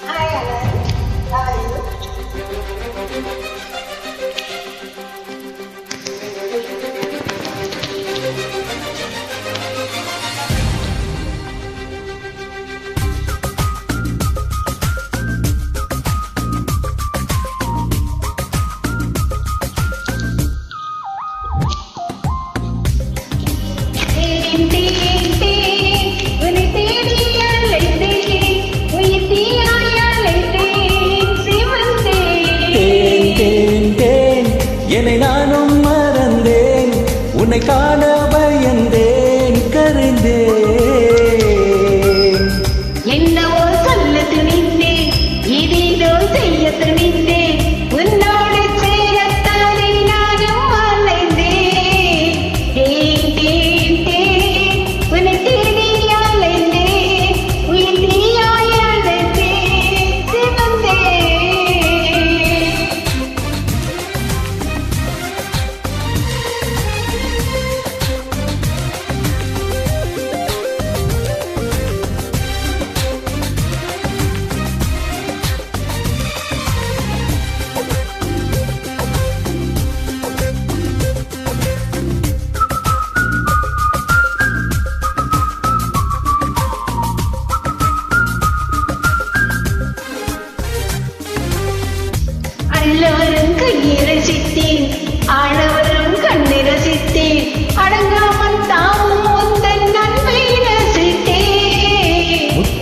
Go! நானும் மறந்தேன். உன்னை காண பயந்தேன். கருந்தேன்.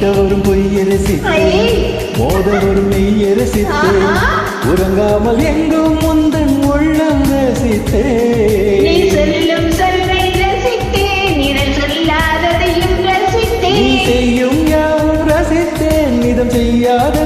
கட்ட வரும் பொய்யரசித்து மோத வரும் மெய்யரசித்து உறங்காமல் எங்கும் முந்தன் உள்ளம் ரசித்தே செய்யும் யாவும் ரசித்தேன் நிதம் செய்யாத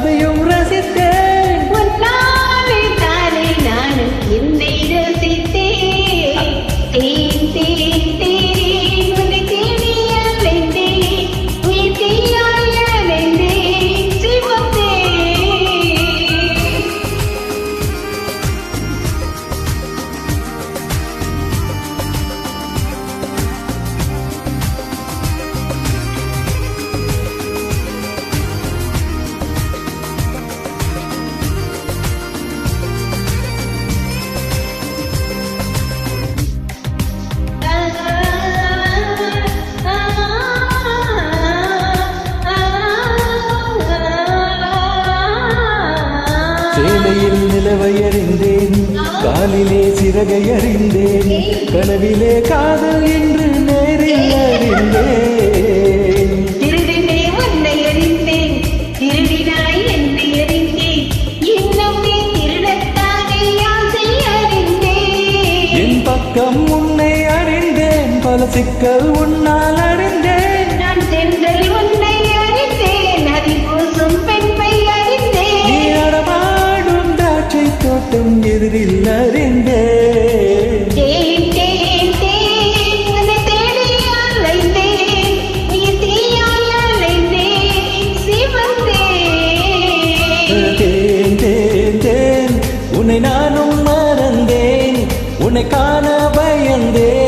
காலையில் நிலவையறிந்தேன். காலிலே சிறகையறிந்தேன். கனவிலே காதல் என்று நேரில் அறிந்தேன். என் பக்கம் உன்னை அறிந்தேன். பல சிக்கல் உன்னால் நானும் மறந்தேன். உன்னை காண பயந்தேன்.